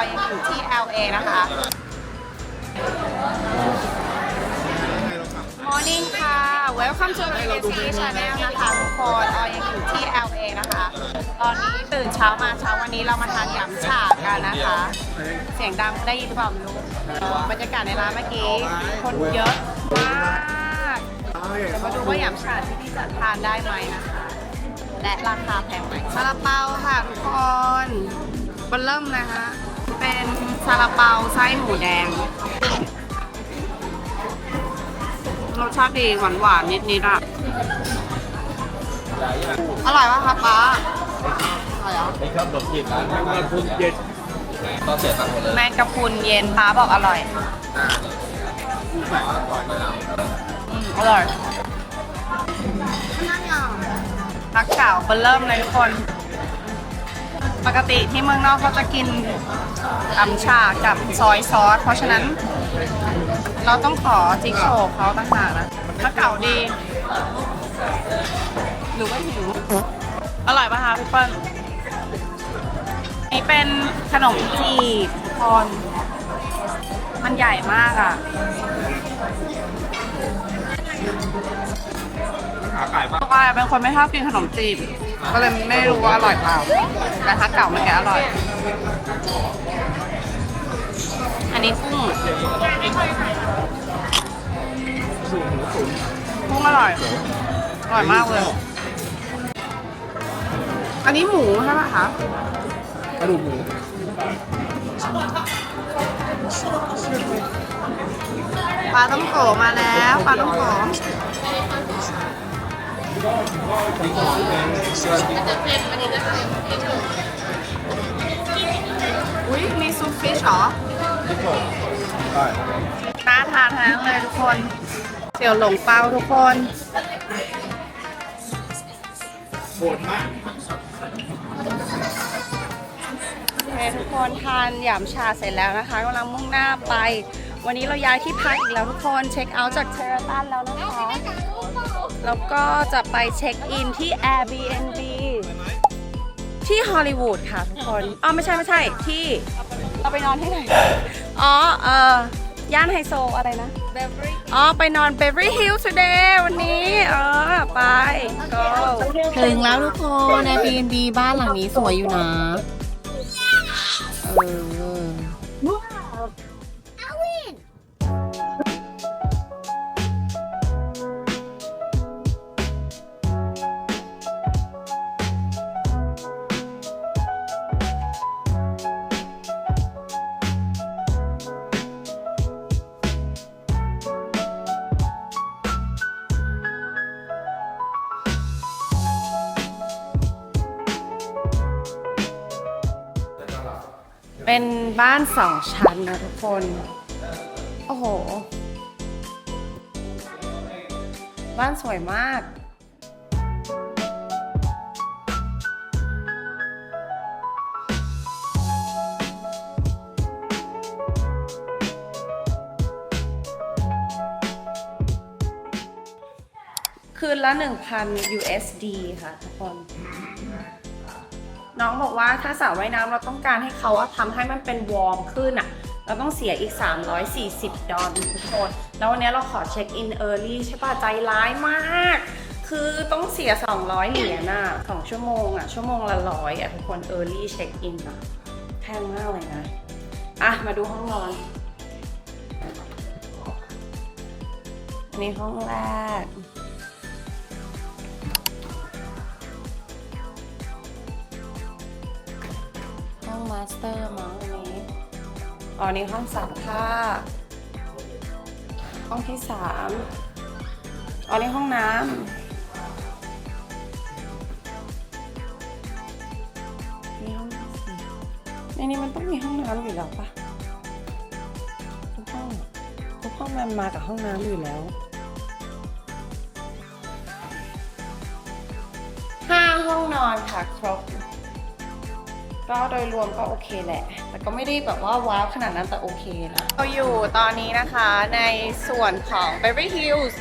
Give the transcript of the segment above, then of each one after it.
อยยังอยู่ที่ LA นะคะ Morning ค่ะ Welcome to the City Channel นะคะทุกคนออยยังอยู่ที่ LA นะคะ ตอนนี้ตื่นเช้ามาเช้าวันนี้เรามาทานยำฉากันนะคะ เสียงดังได้ยินหรือเปล่าไม่รู้บรรยากาศในร้านเมื่อกี้ คนเยอะมากเดี๋ยวมาดูว่าหยำฉาที่นี่จะทานได้ไหมนะคะ และราคาแพงไหมซาลาเปาค่ะทุกคนบนเริ่มนะคะ เป็นซาลาเปาไส้หมูแดง รสชาติดีหวานหวานๆนิดๆอะ อร่อยป่ะคะป้าอร่อยเหรอนี่ครับขนมจีบร้านแมงกะพรุนเย็นต้องเสียตังค์หมดเลยแมงกะพรุนเย็นป้าบอกอร่อยอืมอร่อยรักเก่าเบนเริ่มเลยทุกคน ปกติที่เมืองนอกเขาจะกินตำฉากับซอยซอส เพราะฉะนั้น เราต้องขอจิ๊กโชว์เขาต่างหากนะถ้าเก่าดี หรือว่าหิว อร่อยป่ะคะพี่เปิ้ลนี่เป็นขนมจีบทุกคนมันใหญ่มากอะขาไก่มากปายเป็นคนไม่ชอบกินขนมจีบ ก็เลยไม่รู้ว่าอร่อยเปล่า แต่ถ้าเก่ามันแกอร่อย อันนี้กุ้งกุ้งอร่อย อร่อยมากเลย อันนี้หมูใช่ไหมคะกระดูกหมูปลาต้องโกมาแล้วปลาต้องโก อุ้ยมีซุปฟิชเหรอน่าทานทั้งนั้นเลยทุกคนเสี่ยวหลงเปาทุกคนโหดมากโอเคทุกคนทานหยำชาเสร็จแล้วนะคะกำลังมุ่งหน้าไป วันนี้เราย้ายที่พักอีกแล้วทุกคนเช็คเอาท์จากเทราตันแล้วนะคะ แล้วก็จะไปเช็คอินที่ Airbnb ที่ฮอลลีวูดค่ะทุกคนอ๋อไม่ใช่ไม่ใช่ที่เราไปนอนที่ไหน อ๋อ เออย่านไฮโซอะไรนะ อ๋อ ไปนอน Beverly Hills today วันนี้ เออ ไป go ถึงแล้วทุกคน Airbnb บ้านหลังนี้สวยอยู่นะ เออ เป็นบ้านสองชั้นนะทุกคน โอ้โห บ้านสวยมาก คืนละ 1,000 USD ค่ะทุกคน น้องบอกว่าถ้าสระว่ายน้ำเราต้องการให้เขาอะทำให้มันเป็นวอร์มขึ้นอะเราต้องเสียอีก 340 ดอลทุกคนแล้ววันนี้เราขอเช็คอินเออร์ลี่ใช่ป่ะใจร้ายมาก คือต้องเสีย 200 เหรียญอะสองชั่วโมงอะชั่วโมงละร้อยอะทุกคนเออร์ลี่เช็คอินอะแพงมากเลยนะอะมาดูห้องนอนนนี้ห้องแรก องมาสเตอร์มั้งอันนี้อ๋อนี่ห้องซักผ้า ห้องที่สามอ๋อนี่ห้องน้ำนี่ห้องสี่ในนี้มันต้องมีห้องน้ำอยู่แล้วปะทุกห้องทุกห้องมันมากับห้องน้ำอยู่แล้วห้าห้องนอนค่ะครบ ก็โดยรวมก็โอเคแหละ แต่ก็ไม่ได้แบบว่าว้าวขนาดนั้นแต่โอเคนะเราอยู่ตอนนี้นะคะในส่วนของ Beverly Hills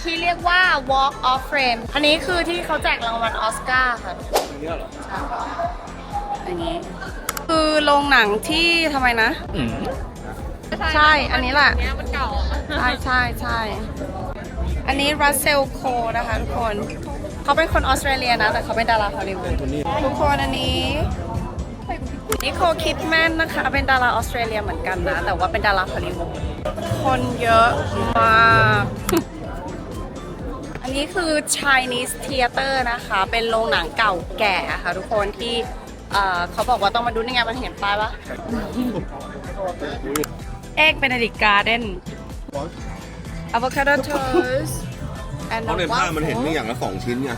ที่เรียกว่า Walk of Fame อันนี้คือที่เขาแจกรางวัลออสการ์ค่ะ อันนี้เหรออันนี้ คือคือโรงหนังที่ทำไมนะใช่ อันนี้แหละเนี้ยมันเก่าใช่ใช่ใช่ อันนี้รัสเซลโคนะคะทุกคน เขาเป็นคนออสเตรเลียนะ แต่เขาเป็นดาราฮอลลีวูดทุกคนอันนี้ นิโคลคิดแมนนะคะ เป็นดาราออสเตรเลียเหมือนกันนะ แต่ว่าเป็นดาราฮอลลีวูดคนเยอะมาก อันนี้คือ Chinese Theater นะคะ เป็นโรงหนังเก่าแก่ค่ะทุกคนที่เอ่อเขาบอกว่าต้องมาดูนี่ไงมันเห็นป้ายปะเอ็กเบนดิกการ์เดนอะโวคาโดโทสเพราะในผ้ามันเห็นมีอย่างละสองชิ้นไง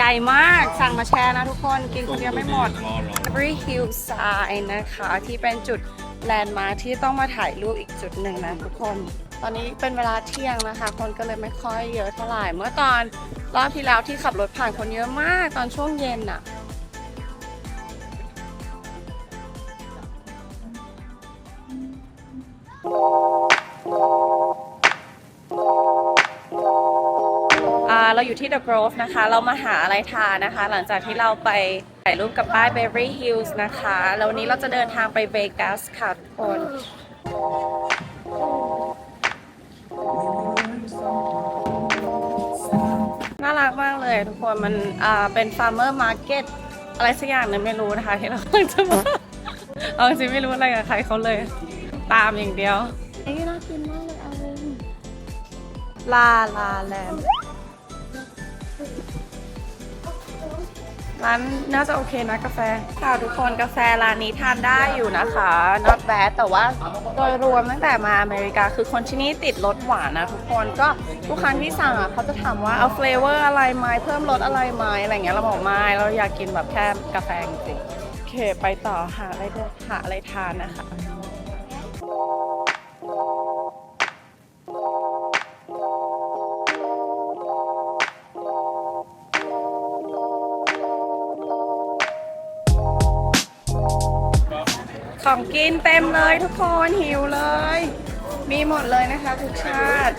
ใหญ่มาก สั่งมาแชร์นะทุกคน กินคนเดียวไม่หมด Every Hillside นะคะ ที่เป็นจุดแลนด์มาร์คที่ต้องมาถ่ายรูปอีกจุดหนึ่งนะทุกคน ตอนนี้เป็นเวลาเที่ยงนะคะ คนก็เลยไม่ค่อยเยอะเท่าไหร่ เมื่อตอนรอบที่แล้วที่ขับรถผ่านคนเยอะมากตอนช่วงเย็นน่ะ เราอยู่ที่ The Grove นะคะ เรามาหาอะไรทานนะคะ หลังจากที่เราไปถ่ายรูปกับป้าย Beverly Hills นะคะ แล้ววันนี้เราจะเดินทางไปเวกัสค่ะทุกคนน่ารักมากเลยทุกคน มันอ่าเป็น Farmer Market อะไรสักอย่างนึงไม่รู้นะคะ ที่เรากำลังจะมาเอาจริงๆไม่รู้อะไรกับใครเขาเลย ตามอย่างเดียวนี่น่ากินมากเลยอารินลาลาแลนด์ ร้านน่าจะโอเคนะกาแฟค่ะทุกคนกาแฟร้านนี้ทานได้อยู่นะคะ not bad แต่ว่าโดยรวมตั้งแต่มาอเมริกาคือคนที่นี่ติดรสหวานนะทุกคนก็ทุกครั้งที่สั่งอะเขาจะถามว่าเอาเฟลเวอร์อะไรไหมเพิ่มรสอะไรไหมอะไรเงี้ยเราบอกไม่เราอยากกินแบบแค่กาแฟจริงโอเคไปต่อหาอะไรหาอะไรทานนะคะ ของกินเต็มเลยทุกคนหิวเลย มีหมดเลยนะคะทุกชาติ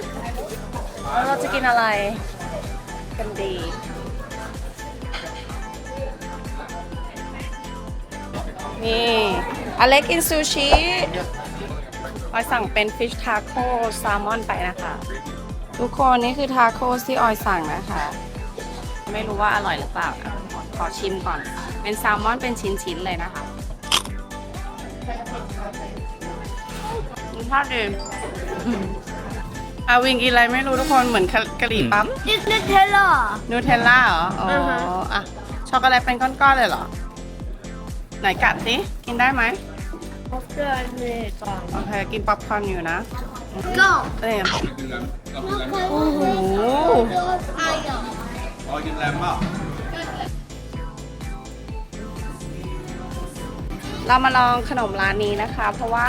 แล้วเราจะกินอะไร กันดี นี่อเล็กกินซูชิออยสั่งเป็นฟิชทาโ o แซลมอนไปนะคะ ทุกคนนี่คือทาโ o ที่ออยสั่งนะคะ ไม่รู้ว่าอร่อยหรือเปล่านะขอชิมก่อน เป็นแซลมอนเป็นชิ้นๆเลยนะคะ ชาติดีอาวิงกินอะไรไม่รู้ทุกคนเหมือนกะหรี่ปั๊ม นี่คือเทลล่านูเทลล่าเหรอ อ๋ออฮะ อะ ช็อกโกแลตเป็นก้อนๆเลยเหรอ ไหนกัดสิ กินได้ไหมโอเคเลยก่อนโอเค กินป๊อปคอร์นอยู่นะ go เอ้ยโอ้โหอ๋อกินแรมเปล่าเรามาลองขนมร้านนี้นะคะ เพราะว่า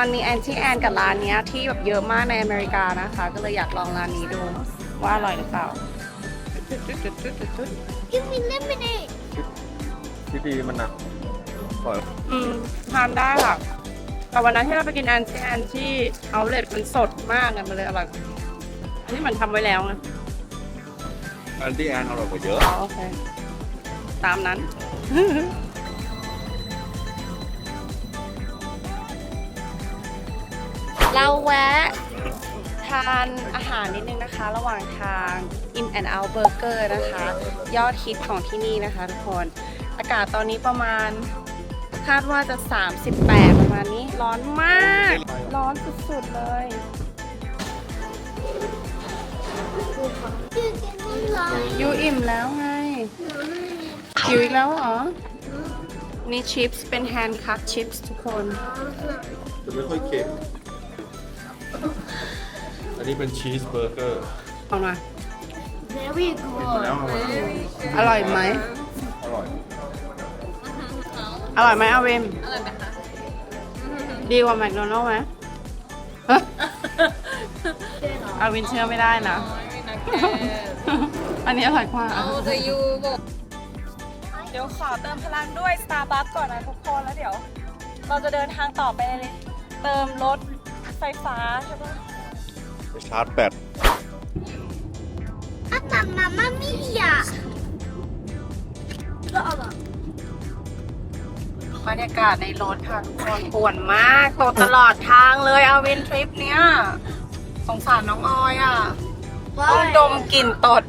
มันมีแอนตี้แอนกับร้านเนี้ยที่แบบเยอะมากในอเมริกานะคะ ก็เลยอยากลองร้านนี้ดูว่าอร่อยหรือเปล่า give me lemonade พี่ดีมันหนักปล่อยอืมทานได้ค่ะ แต่วันนั้นที่เราไปกินแอนที่แอนที่เอาเลตมันสดมากอะมันเลยอร่อยอันนี้เหมือนทำไว้แล้วไงอันที่แอนอร่อยกว่าเยอะ อ๋อโอเค ตามนั้น เราแวะทานอาหารนิดนึงนะคะ ระหว่างทาง In and Out Burger นะคะ ยอดฮิตของที่นี่นะคะทุกคน อากาศตอนนี้ประมาณคาดว่าจะ 38 ประมาณนี้ ร้อนมาก ร้อนสุดๆเลยยูอิ่มแล้วไงหิวอีกแล้วเหรอ นี่ชิปส์เป็นแฮนด์คัตชิปส์ทุกคน จะไม่ค่อยเค็ม อันนี้เป็นชีสเบอร์เกอร์ เอาหน่อย very good แล้วอร่อยไหม อร่อยอร่อยไหมอาเวมอร่อยไหมคะ ดีกว่าแมคโดนัลด์ไหมฮะอาวินเชื่อไม่ได้นะอันนี้อร่อยกว่า เอาจะยูบอกเดี๋ยวขอเติมพลังด้วย Starbucks ก่อนนะทุกคนแล้วเดี๋ยว เราจะเดินทางต่อไปเลย เติมรถไฟฟ้าใช่ปะไปชาร์จแบต Hasta mamá mía ก็อร่อยบรรยากาศในรถค่ะทุกคนป่วนมากตดตลอดทางเลยเอาเวนทริปเนี้ยสงสารน้องออยอะต้องดมกลิ่นตด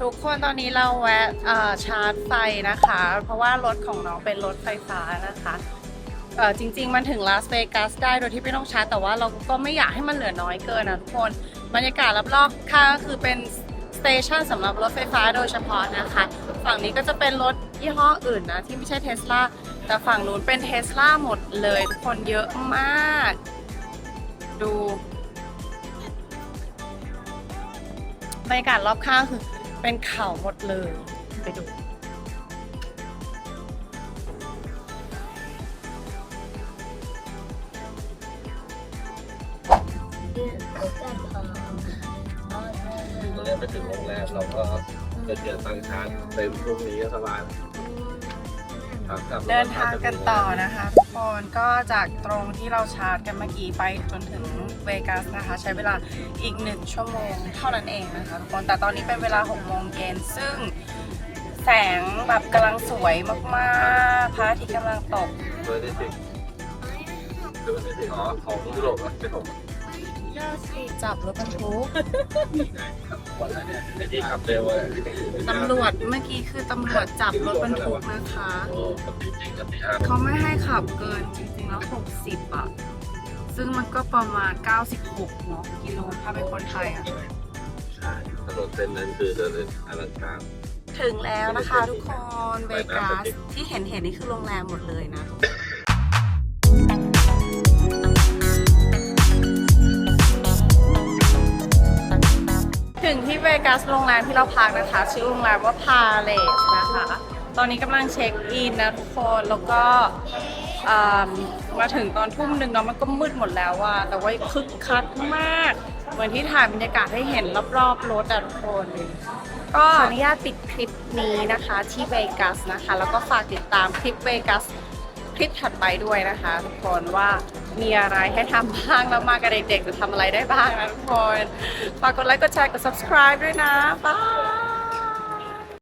ทุกคนตอนนี้เราแวะชาร์จไฟนะคะ เพราะว่ารถของน้องเป็นรถไฟฟ้านะคะจริง ๆ มันถึงลาสเวกัสได้โดยที่ไม่ต้องชาร์จแต่ว่าเราก็ไม่อยากให้มันเหลือน้อยเกินนะทุกคนบรรยากาศรอบๆข้างก็คือเป็นสเตชันสำหรับรถไฟฟ้าโดยเฉพาะนะคะ ฝั่งนี้ก็จะเป็นรถยี่ห้ออื่นนะ ที่ไม่ใช่เทสลาแต่ฝั่งนู้นเป็นเทสลาหมดเลยทุกคนเยอะมาก ดูบรรยากาศรอบข้างคือ เป็นเขาหมดเลย ไปดูเราเรียนไปถึงโรงแรมเราก็จะเจอตังค์ชาร์จเต็มพวกนี้ก็สบาย เดินทางกันต่อนะคะทุกคนก็จากตรงที่เราชาร์จกันเมื่อกี้ไปจนถึงเวกัสนะคะ ใช้เวลาอีกหนึ่งชั่วโมงเท่านั้นเองนะคะทุกคนแต่ตอนนี้เป็นเวลา6โมงเย็นซึ่งแสงแบบกำลังสวยมากๆพระอาทิตย์กำลังตกเบอร์ได้จริงเบอร์ได้จริงอ๋อของยุโรปอะเป็นของ จับรถบรรทุกไอ้ที่ขับเร็วอะตำรวจเมื่อกี้คือตำรวจจับรถบรรทุกนะคะโอ้กับจริงกับที่ห้าเขาไม่ให้ขับเกินจริงๆแล้ว 60 อะ ซึ่งมันก็ประมาณ 96เนาะกิโลถ้าเป็นคนไทยอะใช่ถนนเส้นนั้นคือเดินอลังการถึงแล้วนะคะทุกคนเวกัสที่เห็นเห็นนี่คือโรงแรมหมดเลยนะ ถึงที่เวกัสโรงแรมที่เราพักนะคะ ชื่อโรงแรมว่าพาเลสนะคะ ตอนนี้กำลังเช็คอินนะทุกคนแล้วก็มาถึงตอนทุ่มหนึ่งเนาะมันก็มืดหมดแล้วอะแต่ว่าคึกคักมาก เหมือนที่ถ่ายบรรยากาศให้เห็นรอบๆรถอะทุกคน ก็ขออนุญาตปิดคลิปนี้นะคะที่เวกัสนะคะ แล้วก็ฝากติดตามคลิปเวกัสคลิปถัดไปด้วยนะคะ ทุกคนว่า มีอะไรให้ทำบ้างแล้วมากับเด็กๆจะทำอะไรได้บ้างนะทุกคน ฝากกดไลค์ กดแชร์ กด subscribe ด้วยนะ บาย